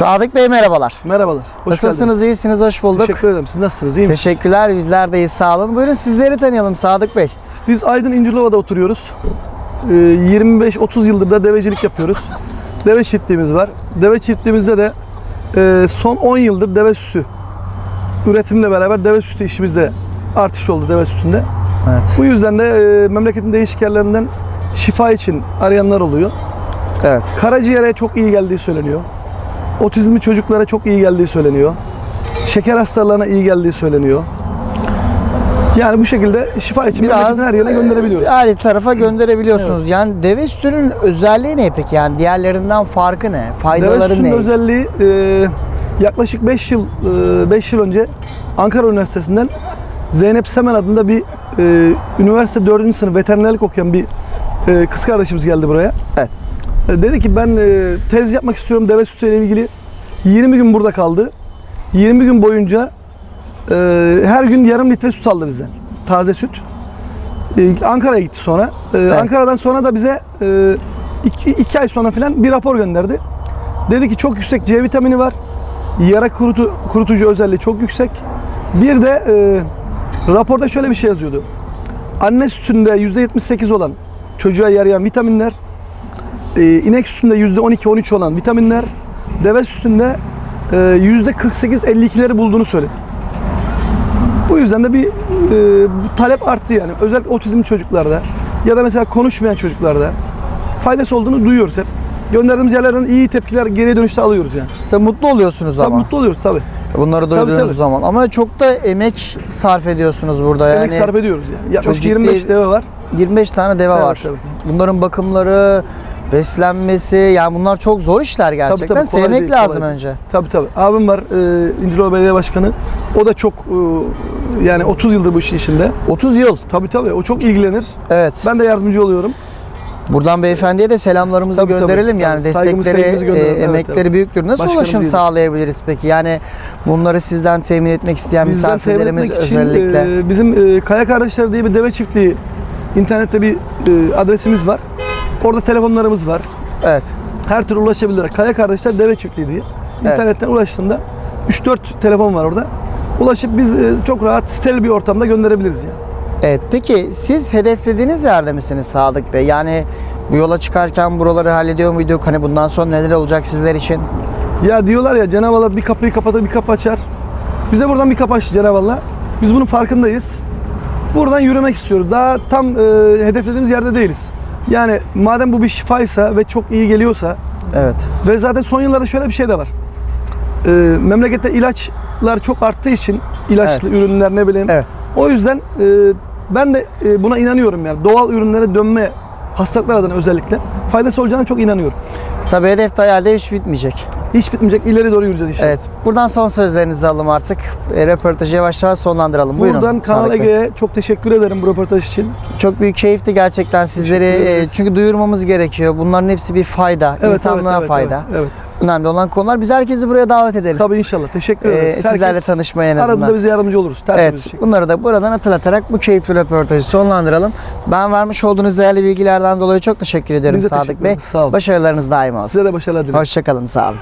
Sadık Bey merhabalar. Merhabalar. Hoş Nasılsınız? iyisiniz, hoş bulduk. geldiniz. Teşekkür ederim. Siz nasılsınız? İyi misiniz? Teşekkürler, bizler de iyiyiz. Sağ olun. Buyurun sizleri tanıyalım Sadık Bey. Biz Aydın İncirlova'da oturuyoruz. Ee, 25-30 yıldır da devecilik yapıyoruz. Deve çiftliğimiz var. Deve çiftliğimizde de e, son 10 yıldır deve sütü üretimle beraber deve sütü işimizde artış oldu deve sütünde. Evet. Bu yüzden de e, memleketin değişik yerlerinden şifa için arayanlar oluyor. Evet. Karaciğere çok iyi geldiği söyleniyor. Otizmli çocuklara çok iyi geldiği söyleniyor. Şeker hastalarına iyi geldiği söyleniyor. Yani bu şekilde şifa için memleketin her yerine gönderebiliyoruz. Her tarafa gönderebiliyorsunuz. Yani deve sütünün özelliği ne peki? Yani diğerlerinden farkı ne? Deve Faydaları sütünün ne? özelliği e, yaklaşık 5 yıl 5 yıl önce Ankara Üniversitesi'nden Zeynep Semen adında bir e, üniversite 4. sınıf veterinerlik okuyan bir e, kız kardeşimiz geldi buraya. Evet. E, dedi ki ben e, tez yapmak istiyorum deve sütüyle ilgili. 20 gün burada kaldı. 20 gün boyunca e, her gün yarım litre süt aldı bizden. Taze süt. Ankara'ya gitti sonra. E, Ankara'dan sonra da bize e, iki, iki ay sonra falan bir rapor gönderdi. Dedi ki çok yüksek C vitamini var. Yara kurutu, kurutucu özelliği çok yüksek. Bir de e, raporda şöyle bir şey yazıyordu. Anne sütünde %78 olan çocuğa yarayan vitaminler, e, inek sütünde %12-13 olan vitaminler, deve sütünde e, %48-52'leri bulduğunu söyledi. Bu yüzden de bir e, bu talep arttı yani. Özellikle otizmli çocuklarda ya da mesela konuşmayan çocuklarda faydası olduğunu duyuyoruz hep. Gönderdiğimiz yerlerden iyi tepkiler geriye dönüşte alıyoruz yani. Tabii mutlu oluyorsunuz Tabii ama. mutlu oluyoruz tabii. Bunları Tabii, duyduğunuz tabii. zaman. Ama çok da emek sarf ediyorsunuz burada. Yani Emek sarf ediyoruz yani. Yaklaşık ciddi- 25 deve var. 25 tane deve Evet, var. evet. Bunların bakımları, beslenmesi, yani bunlar çok zor işler gerçekten. tabii, kolay Sevmek değil, kolay lazım değil. önce. Tabii tabii. Abim var e, İncilova Belediye Başkanı. O da çok e, yani 30 yıldır bu işin içinde. 30 yıl. Tabii tabii. O çok ilgilenir. Evet. Ben de yardımcı oluyorum. Buradan beyefendiye de selamlarımızı Tabii, tabii, gönderelim. tabii. Yani destekleri, e, emekleri evet. büyüktür. Nasıl Başkanım ulaşım diyelim. sağlayabiliriz peki? Yani bunları sizden temin etmek isteyen Bizden temin misafirlerimiz etmek için, özellikle. e, bizim e, Kaya Kardeşler diye bir deve çiftliği internette bir e, adresimiz var. Orada telefonlarımız var. Evet. Her türlü ulaşabilir. Kaya Kardeşler Deve Çiftliği diye. Evet. İnternetten ulaştığında 3-4 telefon var orada. Ulaşıp biz e, çok rahat steril bir ortamda gönderebiliriz yani. Evet. Peki siz hedeflediğiniz yerde misiniz Sadık Bey? Yani bu yola çıkarken buraları hallediyor muyduk? Hani bundan sonra neler olacak sizler için? Ya diyorlar ya Cenab-ı Allah bir kapıyı kapatır bir kapı açar. Bize buradan bir kapı açtı Cenab-ı Allah. Biz bunun farkındayız. Buradan yürümek istiyoruz. Daha tam e, hedeflediğimiz yerde değiliz. Yani madem bu bir şifaysa ve çok iyi geliyorsa Evet. ve zaten son yıllarda şöyle bir şey de var. E, memlekette ilaçlar çok arttığı için ilaçlı ürünler ne bileyim. Evet. O yüzden e, ben de e, buna inanıyorum yani. Doğal ürünlere dönme hastalıklar adına özellikle faydası olacağına çok inanıyorum. Tabii hedef de hayalde hiç bitmeyecek. Hiç bitmeyecek. ileri doğru yürüyeceğiz inşallah. Evet. Buradan son sözlerinizi alalım artık. E, röportajı yavaş yavaş sonlandıralım. Buyurun. Buradan Kanal Sadık Bey. Ege'ye çok teşekkür ederim bu röportaj için. Çok büyük keyifti gerçekten sizleri. E, çünkü duyurmamız gerekiyor. Bunların hepsi bir fayda. Evet, insanlığa evet, evet, fayda. Evet, evet. Önemli olan konular. Biz herkesi buraya davet edelim. Tabii inşallah. Teşekkür E, ederiz. sizlerle Herkes tanışmaya en azından. aradığında bize yardımcı oluruz. Tertemiz Evet, bunları da buradan hatırlatarak bu keyifli röportajı sonlandıralım. Ben vermiş olduğunuz değerli bilgilerden dolayı çok teşekkür ediyorum Sadık teşekkür Bey. sağ olun. Başarılarınız daim olsun. Size de başarılar dilerim. Hoşçakalın, sağ olun.